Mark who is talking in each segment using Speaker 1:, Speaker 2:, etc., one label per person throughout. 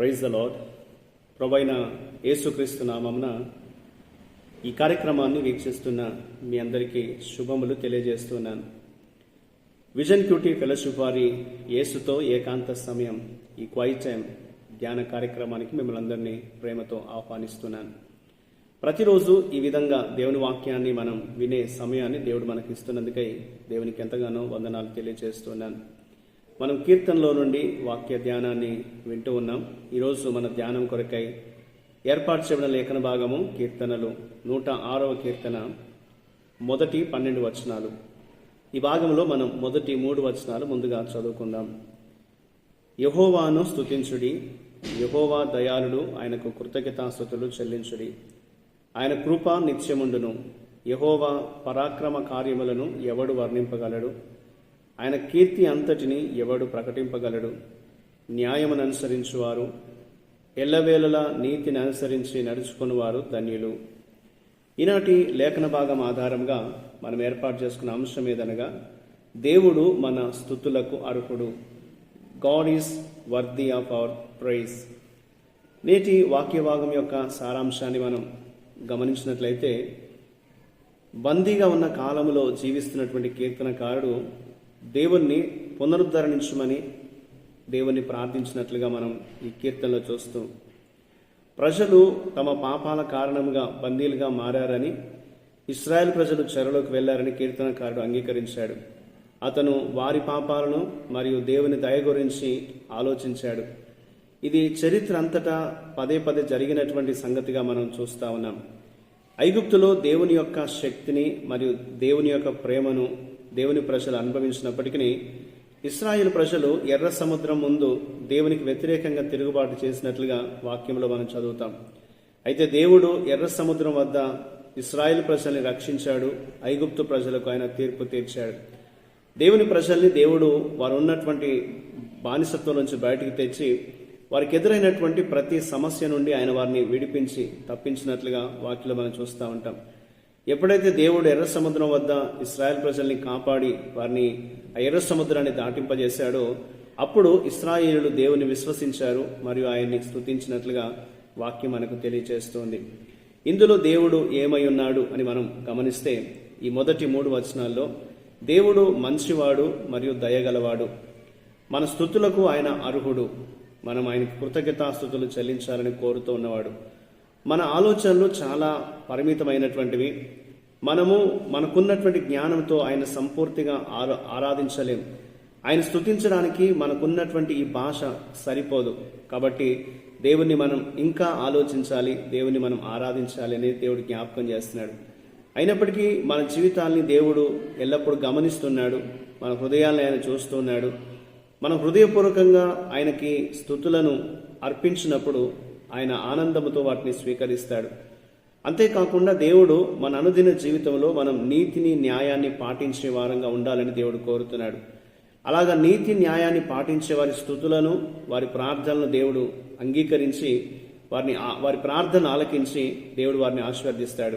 Speaker 1: Praise the lord ప్రభైన యేసుక్రీస్తు నామమున ఈ కార్యక్రమాన్ని వీక్షిస్తున్న మీ అందరికీ శుభములు తెలియజేస్తున్నాను. విజన్ క్యూటీ ఫెలోషిప్ వారి యేసుతో ఏకాంత సమయం ఈ క్వైట్ టైం ధ్యాన కార్యక్రమానికి మిమ్మల్ని అందరినీ ప్రేమతో ఆహ్వానిస్తున్నాను. ప్రతిరోజు ఈ విధంగా దేవుని వాక్యాన్ని మనం వినే సమయాన్ని దేవుడు మనకి ఇస్తున్నందుకై దేవునికి ఎంతగానో వందనాలు తెలియజేస్తున్నాను. మనం కీర్తనలో నుండి వాక్య ధ్యానాన్ని వింటూ ఉన్నాం. ఈరోజు మన ధ్యానం కొరకై ఏర్పాటు చేయబడిన లేఖన భాగము కీర్తనలు నూట ఆరవ కీర్తన మొదటి పన్నెండు వచనాలు. ఈ భాగంలో మనం మొదటి మూడు వచనాలు ముందుగా చదువుకుందాం. యహోవాను స్తుతించుడి యహోవా దయాళుడు ఆయనకు కృతజ్ఞతాస్థుతులు చెల్లించుడి. ఆయన కృప నిత్యముండును యహోవా పరాక్రమ కార్యములను ఎవడు వర్ణింపగలడు? ఆయన కీర్తి అంతటిని ఎవడు ప్రకటింపగలడు? న్యాయమును అనుసరించువారు ఎల్లవేళలా నీతిని అనుసరించి నడుచుకునివారు ధన్యులు. ఈనాటి లేఖన భాగం ఆధారంగా మనం ఏర్పాటు చేసుకున్న అంశం ఏదనగా దేవుడు మన స్థుతులకు అర్హుడు. God is worthy of our praise నేటి వాక్య భాగం యొక్క సారాంశాన్ని మనం గమనించినట్లయితే బందీగా ఉన్న కాలంలో జీవిస్తున్నటువంటి కీర్తనకారుడు దేవుణ్ణి పునరుద్ధరించమని దేవుణ్ణి ప్రార్థించినట్లుగా మనం ఈ కీర్తనలో చూస్తూ ప్రజలు తమ పాపాల కారణంగా బందీలుగా మారారని ఇస్రాయెల్ ప్రజలు చెరలోకి వెళ్ళారని కీర్తనకారుడు అంగీకరించాడు. అతను వారి పాపాలను మరియు దేవుని దయ గురించి ఆలోచించాడు. ఇది చరిత్ర అంతటా పదే పదే జరిగినటువంటి సంగతిగా మనం చూస్తా ఉన్నాం. ఐగుప్తులో దేవుని యొక్క శక్తిని మరియు దేవుని యొక్క ప్రేమను దేవుని ప్రజలు అనుభవించినప్పటికీ ఇస్రాయేల్ ప్రజలు ఎర్ర సముద్రం ముందు దేవునికి వ్యతిరేకంగా తిరుగుబాటు చేసినట్లుగా వాక్యంలో మనం చదువుతాం. అయితే దేవుడు ఎర్ర సముద్రం వద్ద ఇస్రాయేల్ ప్రజల్ని రక్షించాడు ఐగుప్తు ప్రజలకు ఆయన తీర్పు తీర్చాడు. దేవుని ప్రజల్ని దేవుడు వారు ఉన్నటువంటి బానిసత్వం నుంచి బయటికి తెచ్చి వారికి ఎదురైనటువంటి ప్రతి సమస్య నుండి ఆయన వారిని విడిపించి తప్పించినట్లుగా వాక్యలో మనం చూస్తూ ఉంటాం. ఎప్పుడైతే దేవుడు ఎర్ర సముద్రం వద్ద ఇస్రాయల్ ప్రజల్ని కాపాడి వారిని ఆ ఎర్ర సముద్రాన్ని దాటింపజేశాడో అప్పుడు ఇస్రాయేలులు దేవుని విశ్వసించారు మరియు ఆయన్ని స్తుతించినట్లుగా వాక్యం మనకు తెలియజేస్తోంది ఇందులో దేవుడు ఏమై ఉన్నాడు అని మనం గమనిస్తే ఈ మొదటి మూడు వచనాల్లో దేవుడు మంచివాడు మరియు దయగలవాడు. మన స్థుతులకు ఆయన అర్హుడు. మనం ఆయనకు కృతజ్ఞతాస్థుతులు చెల్లించాలని కోరుతూ ఉన్నవాడు. మన ఆలోచనలు చాలా పరిమితమైనటువంటివి. మనము మనకున్నటువంటి జ్ఞానంతో ఆయన సంపూర్తిగా ఆరా ఆరాధించలేం. ఆయన స్థుతించడానికి మనకున్నటువంటి ఈ భాష సరిపోదు. కాబట్టి దేవుణ్ణి మనం ఇంకా ఆలోచించాలి దేవుని మనం ఆరాధించాలి అని దేవుడు జ్ఞాపకం చేస్తున్నాడు. అయినప్పటికీ మన జీవితాల్ని దేవుడు ఎల్లప్పుడూ గమనిస్తున్నాడు మన హృదయాలను ఆయన చూస్తున్నాడు. మనం హృదయపూర్వకంగా ఆయనకి స్థుతులను అర్పించినప్పుడు ఆయన ఆనందముతో వాటిని స్వీకరిస్తాడు. అంతేకాకుండా దేవుడు మన అనుదిన జీవితంలో మనం నీతిని న్యాయాన్ని పాటించే వారంగా ఉండాలని దేవుడు కోరుతున్నాడు. అలాగా నీతి న్యాయాన్ని పాటించే వారి స్థుతులను వారి ప్రార్థనలను దేవుడు అంగీకరించి వారిని వారి ప్రార్థన ఆలకించి దేవుడు వారిని ఆశీర్వదిస్తాడు.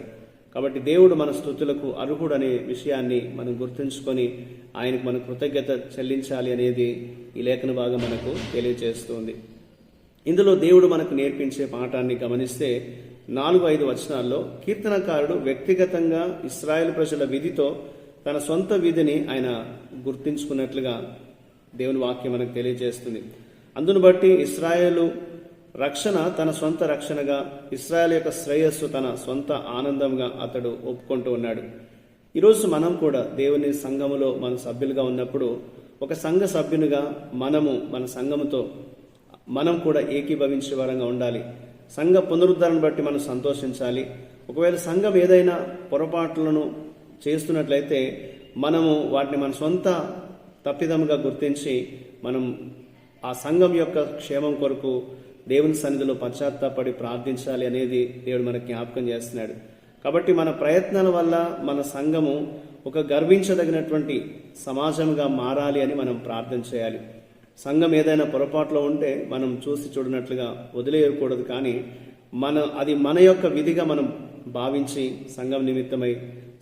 Speaker 1: కాబట్టి దేవుడు మన స్థుతులకు అర్హుడు అనే విషయాన్ని మనం గుర్తుంచుకొని ఆయనకు మన కృతజ్ఞత చెల్లించాలి అనేది ఈ లేఖన భాగం మనకు తెలియజేస్తుంది. ఇందులో దేవుడు మనకు నేర్పించే పాఠాన్ని గమనిస్తే నాలుగు ఐదు వచనాల్లో కీర్తనకారుడు వ్యక్తిగతంగా ఇస్రాయేల్ ప్రజల విధితో తన సొంత విధిని ఆయన గుర్తించుకున్నట్లుగా దేవుని వాక్యం మనకు తెలియజేస్తుంది. అందును బట్టి ఇస్రాయేలు రక్షణ తన సొంత రక్షణగా ఇస్రాయల్ యొక్క శ్రేయస్సు తన సొంత ఆనందంగా అతడు ఒప్పుకుంటూ ఉన్నాడు. ఈరోజు మనం కూడా దేవుని సంఘములో మన సభ్యులుగా ఉన్నప్పుడు ఒక సంఘ సభ్యునిగా మనము మన సంఘముతో మనం కూడా ఏకీభవించే వారంగా ఉండాలి. సంఘ పునరుద్ధరణ బట్టి మనం సంతోషించాలి. ఒకవేళ సంఘం ఏదైనా పొరపాట్లను చేస్తున్నట్లయితే మనము వాటిని మన సొంత తప్పిదముగా గుర్తించి మనం ఆ సంఘం యొక్క క్షేమం కొరకు దేవుని సన్నిధిలో పశ్చాత్తాపడి ప్రార్థించాలి అనేది దేవుడు మనకు జ్ఞాపకం చేస్తున్నాడు. కాబట్టి మన ప్రయత్నాల వల్ల మన సంఘము ఒక గర్వించదగినటువంటి సమాజంగా మారాలి అని మనం ప్రార్థన చేయాలి. సంఘం ఏదైనా పొరపాట్లో ఉంటే మనం చూసి చూడనట్లుగా వదిలేయకూడదు కానీ మన అది మన యొక్క విధిగా మనం భావించి సంఘం నిమిత్తమై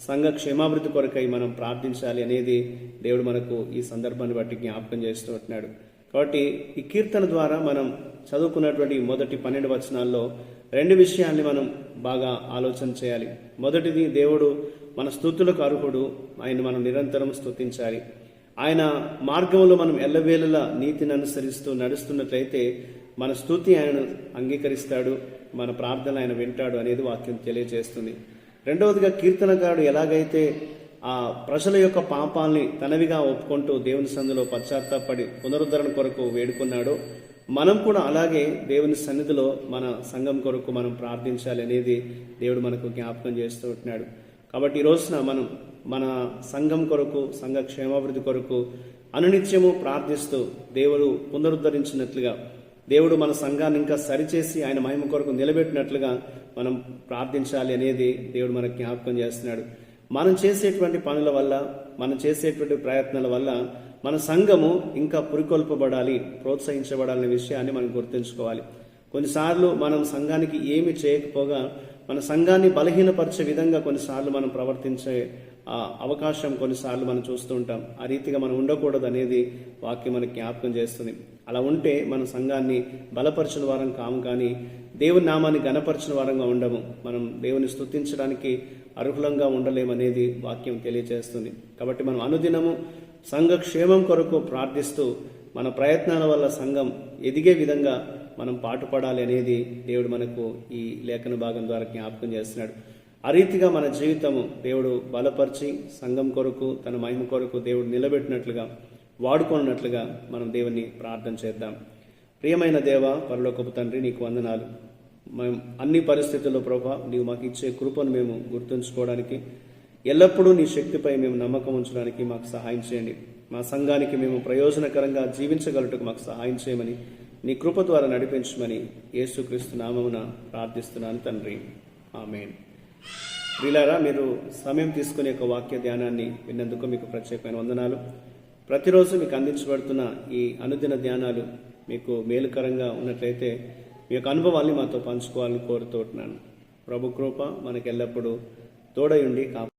Speaker 1: సంఘ క్షేమాభివృద్ధి కొరకై మనం ప్రార్థించాలి అనేది దేవుడు మనకు ఈ సందర్భాన్ని బట్టి జ్ఞాపకం చేస్తూ ఉంటున్నాడు. కాబట్టి ఈ కీర్తన ద్వారా మనం చదువుకున్నటువంటి మొదటి పన్నెండు వచనాల్లో రెండు విషయాల్ని మనం బాగా ఆలోచన చేయాలి. మొదటిది దేవుడు మన స్థుతులకు అర్హుడు ఆయన మనం నిరంతరం స్తుతించాలి. ఆయన మార్గంలో మనం ఎల్లవేళలా నీతిని అనుసరిస్తూ నడుస్తున్నట్లయితే మన స్థుతి ఆయన అంగీకరిస్తాడు మన ప్రార్థన ఆయన వింటాడు అనేది వాక్యం తెలియజేస్తుంది. రెండవదిగా కీర్తనకారుడు ఎలాగైతే ఆ ప్రజల యొక్క పాపాల్ని తనవిగా ఒప్పుకుంటూ దేవుని సందులో పశ్చాత్తాపడి పునరుద్ధరణ కొరకు వేడుకున్నాడో మనం కూడా అలాగే దేవుని సన్నిధిలో మన సంఘం కొరకు మనం ప్రార్థించాలి అనేది దేవుడు మనకు జ్ఞాపకం చేస్తూ ఉంటున్నాడు. కాబట్టి ఈ రోజున మనం మన సంఘం కొరకు సంఘ క్షేమాభివృద్ధి కొరకు అనునిత్యము ప్రార్థిస్తూ దేవుడు పునరుద్ధరించినట్లుగా దేవుడు మన సంఘాన్ని ఇంకా సరిచేసి ఆయన మహిమ కొరకు నిలబెట్టినట్లుగా మనం ప్రార్థించాలి అనేది దేవుడు మనకు జ్ఞాపకం చేస్తున్నాడు. మనం చేసేటువంటి పనుల వల్ల మనం చేసేటువంటి ప్రయత్నాల వల్ల మన సంఘము ఇంకా పురికొల్పబడాలి ప్రోత్సహించబడాలనే విషయాన్ని మనం గుర్తుంచుకోవాలి. కొన్నిసార్లు మనం సంఘానికి ఏమి చేయకపోగా మన సంఘాన్ని బలహీనపరిచే విధంగా కొన్నిసార్లు మనం ప్రవర్తించే అవకాశం కొన్నిసార్లు మనం చూస్తూ ఉంటాం. ఆ రీతిగా మనం ఉండకూడదు అనేది వాక్యం మనకి జ్ఞాపకం చేస్తుంది. అలా ఉంటే మన సంఘాన్ని బలపరిచిన వారం కాము కానీ దేవుని నామాన్ని గణపరిచిన వారంగా ఉండము. మనం దేవుని స్థుతించడానికి అర్హులంగా ఉండలేమనేది వాక్యం తెలియజేస్తుంది. కాబట్టి మనం అనుదినము సంఘ క్షేమం కొరకు ప్రార్థిస్తూ మన ప్రయత్నాల వల్ల సంఘం ఎదిగే విధంగా మనం పాటుపడాలి అనేది దేవుడు మనకు ఈ లేఖన భాగం ద్వారా జ్ఞాపకం చేస్తున్నాడు. ఆ రీతిగా మన జీవితము దేవుడు బలపరిచి సంఘం కొరకు తన మహిమ కొరకు దేవుడు నిలబెట్టినట్లుగా వాడుకున్నట్లుగా మనం దేవుని ప్రార్థన చేద్దాం. ప్రియమైన దేవ పరలోకపు తండ్రి నీకు వందనాలు. మేము అన్ని పరిస్థితుల్లో ప్రభా నీవు మాకు ఇచ్చే కృపను మేము గుర్తుంచుకోవడానికి ఎల్లప్పుడూ నీ శక్తిపై మేము నమ్మకం ఉంచడానికి మాకు సహాయం చేయండి. మా సంఘానికి మేము ప్రయోజనకరంగా జీవించగలటకు మాకు సహాయం చేయమని నీ కృప ద్వారా నడిపించమని యేసుక్రీస్తు నామమున ప్రార్థిస్తున్నాను తండ్రి. ఆమెన్. ప్రిలారా మీరు సమయం తీసుకునే ఒక వాక్య ధ్యానాన్ని విన్నందుకు మీకు ప్రత్యేకమైన వందనాలు. ప్రతిరోజు మీకు అందించబడుతున్న ఈ అనుదిన ధ్యానాలు మీకు మేలుకరంగా ఉన్నట్లయితే మీ యొక్క అనుభవాల్ని మాతో పంచుకోవాలని కోరుతూ ఉంటున్నాను. ప్రభు కృప మనకు ఎల్లప్పుడూ తోడయుండి కాపాడు.